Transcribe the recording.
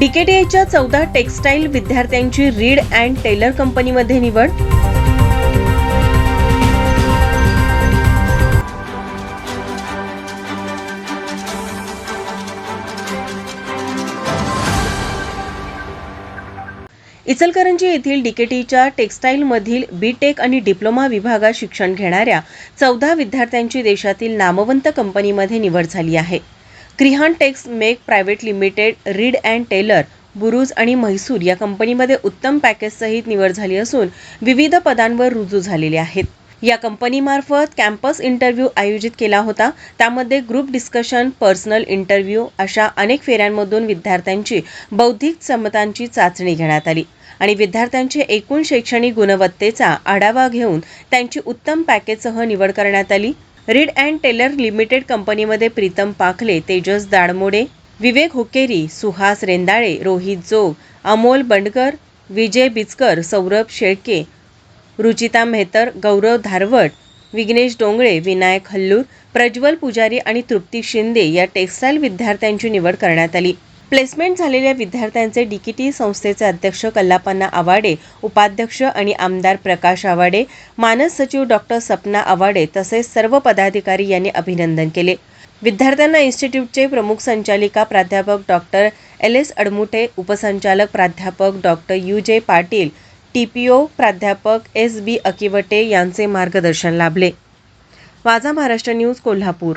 डीकेटीआयच्या चौदा टेक्स्टाईल विद्यार्थ्यांची read and teller कंपनीमध्ये निवड. इचलकरंजी येथील डीकेटीच्या टेक्स्टाईलमधील बी टेक आणि डिप्लोमा विभागात शिक्षण घेणाऱ्या चौदा विद्यार्थ्यांची देशातील नामवंत कंपनीमध्ये निवड झाली आहे. क्रिहान टेक्स make private limited Reed and Taylor बुरुज आणि म्हैसूर या कंपनीमध्ये उत्तम पॅकेजसहित निवड झाली असून विविध पदांवर रुजू झालेले आहेत. या कंपनीमार्फत कॅम्पस इंटरव्ह्यू आयोजित केला होता. त्यामध्ये ग्रुप डिस्कशन पर्सनल इंटरव्ह्यू अशा अनेक फेऱ्यांमधून विद्यार्थ्यांची बौद्धिक क्षमतांची चाचणी घेण्यात आली आणि विद्यार्थ्यांची एकूण शैक्षणिक गुणवत्तेचा आढावा घेऊन त्यांची उत्तम पॅकेजसह निवड करण्यात आली. रीड अँड टेलर लिमिटेड कंपनीमध्ये प्रीतम पाखले तेजस दाडमोडे विवेक हुकेरी सुहास रेंदाळे रोहित जोग अमोल बंडकर विजय बिचकर सौरभ शेळके रुचिता मेहतर गौरव धारवट विघ्नेश डोंगळे विनायक हल्लूर प्रज्वल पुजारी आणि तृप्ती शिंदे या टेक्स्टाईल विद्यार्थ्यांची निवड करण्यात आली. प्लेसमेंट झालेल्या विद्यार्थ्यांचे डीकीटी संस्थेचे अध्यक्ष कल्लापन्ना आवाडे उपाध्यक्ष आणि आमदार प्रकाश आवाडे मानस सचिव डॉक्टर सपना आवाडे तसेच सर्व पदाधिकारी यांनी अभिनंदन केले. विद्यार्थ्यांना इन्स्टिट्यूटचे प्रमुख संचालिका प्राध्यापक डॉक्टर एल एस अडमुटे उपसंचालक प्राध्यापक डॉक्टर यू जे पाटील टी पी ओ प्राध्यापक एस बी अकिवटे यांचे मार्गदर्शन लाभले. वाजा महाराष्ट्र न्यूज कोल्हापूर.